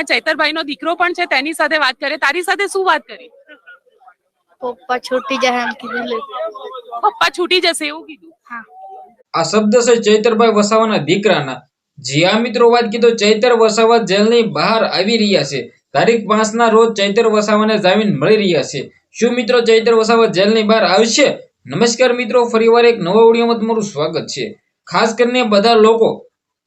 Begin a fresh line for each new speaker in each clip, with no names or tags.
અહીંયા ચૈતરભાઈ નો દીકરો પણ છે તેની સાથે વાત કરે. તારી સાથે શું વાત કરી?
પપ્પા છૂટી જાય એમ કીધું
પપ્પા છૂટી જશે એવું કીધું?
હા.
આ શબ્દ છે ચૈતરભાઈ વસાવાના દીકરાના. જી મિત્રો વાત કીધો ચૈતર વસાવા જેલની બહાર આવી રહ્યા છે. તારીખ પાંચ ના રોજ ચૈતર વસાવાને જામીન મળી રહ્યા છે. શું મિત્રો ચૈતર વસાવા જેલની બહાર આવશે? નમસ્કાર મિત્રો ફરીવાર એક નવા ઓડિયોમાં તમારું સ્વાગત છે. ખાસ કરીને બધા લોકો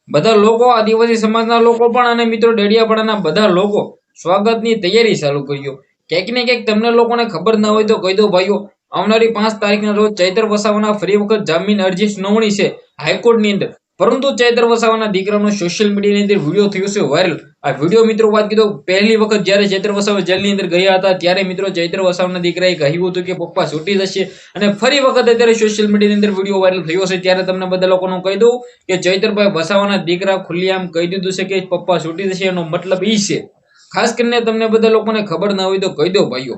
બધા લોકો, આદિવાસી સમાજના લોકો પણ અને મિત્રો ડેડિયાપાડાના બધા લોકો સ્વાગતની તૈયારી ચાલુ કર્યો ક્યાંક ને ક્યાંક તમને લોકોને ખબર ના હોય તો કહી દો ભાઈઓ, આવનારી પાંચ તારીખના રોજ ચૈતર વસાવાના ફરી વખત જામીન અરજી સુનાવણી છે હાઈકોર્ટની અંદર. પરંતુ ચૈતર વસાવાના દીકરાનો સોશિયલ મીડિયાની અંદર વીડિયો થયો છે વાયરલ આ વીડિયો મિત્રો વાત કીધો, પહેલી વખત જ્યારે ચૈત્ર વસાવા જેલની અંદર ગયા હતા, ત્યારે મિત્રો ચૈત્ર વસાવાના દીકરાએ કહ્યું હતું કે, પપ્પા, છૂટી જશે. અને ફરી વખત અત્યારે સોશિયલ મીડિયાની અંદર વીડિયો વાયરલ થયો છે. ત્યારે તમને બધા લોકોનું કહી દઉં કે, ચૈતરભાઈ વસાવાના દીકરા ખુલ્લેઆમ કહી દીધું છે કે, પપ્પા, છૂટી જશે. એનો મતલબ એ છે. ખાસ કરીને તમને બધા લોકોને ખબર ના હોય તો કહી દો, ભાઈઓ.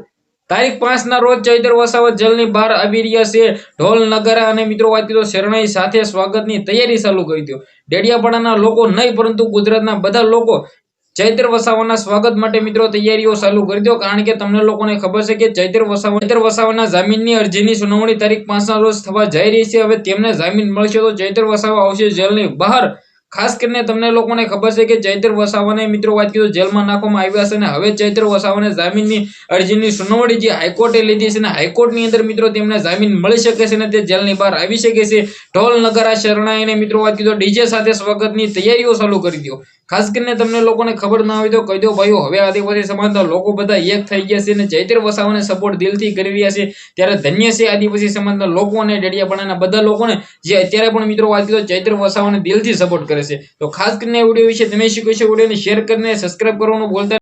તારીખ પાંચ ના રોજ ચૈતર વસાવત જલની બહાર આવી રહ્યા છે. ઢોલ, નગારા અને મિત્રો વાત શરણાઈ સાથે સ્વાગતની તૈયારી ચાલુ કરી દો ડેડિયાપાડાના લોકો નહીં, પરંતુ ગુજરાતના બધા લોકો ચૈત્ર વસાવાના સ્વાગત માટે મિત્રો તૈયારીઓ ચાલુ કરી દો કારણ કે તમને લોકોને ખબર છે કે ચૈત્ર વસાવા ચૈત્ર વસાવાના જામીનની અરજીની સુનાવણી તારીખ પાંચના રોજ થવા જઈ રહી છે. હવે તેમને જામીન મળશે તો ચૈત્ર વસાવા આવશે જેલની બહાર. ખાસ કરીને તમને લોકોને ખબર છે કે ચૈત્ર વસાવાને મિત્રો વાત કીધું જેલમાં નાખવામાં આવ્યા છે અને હવે ચૈત્ર વસાવાને જામીનની અરજીની સુનાવણી જે હાઈકોર્ટે લીધી છે અને હાઈકોર્ટની અંદર મિત્રો તેમને જામીન મળી શકે છે અને તે જેલની બહાર આવી શકે છે. ઢોલ નગરા શરણાઈને મિત્રો વાત કીધું ડીજે સાથે સ્વાગતની તૈયારીઓ ચાલુ કરી દો. ખાસ કરીને તમને લોકોને ખબર ના હોય તો કહી દો ભાઈઓ, હવે આદિવાસી સમાજના લોકો બધા એક થઈ ગયા છે અને ચૈત્ર વસાવાને સપોર્ટ દિલથી કરી રહ્યા છે. ત્યારે ધન્ય છે આદિવાસી સમાજના લોકો અને ડેડિયાપાડાના બધા લોકોને, જે અત્યારે પણ મિત્રો વાત કીધો ચૈત્ર વસાવાને દિલથી સપોર્ટ કરે છે. તો ખાસ કરીને વીડિયો વિશે તમે શીખો છો વિડીયોને શેર કરીને સબસ્ક્રાઈબ કરવાનું બોલતા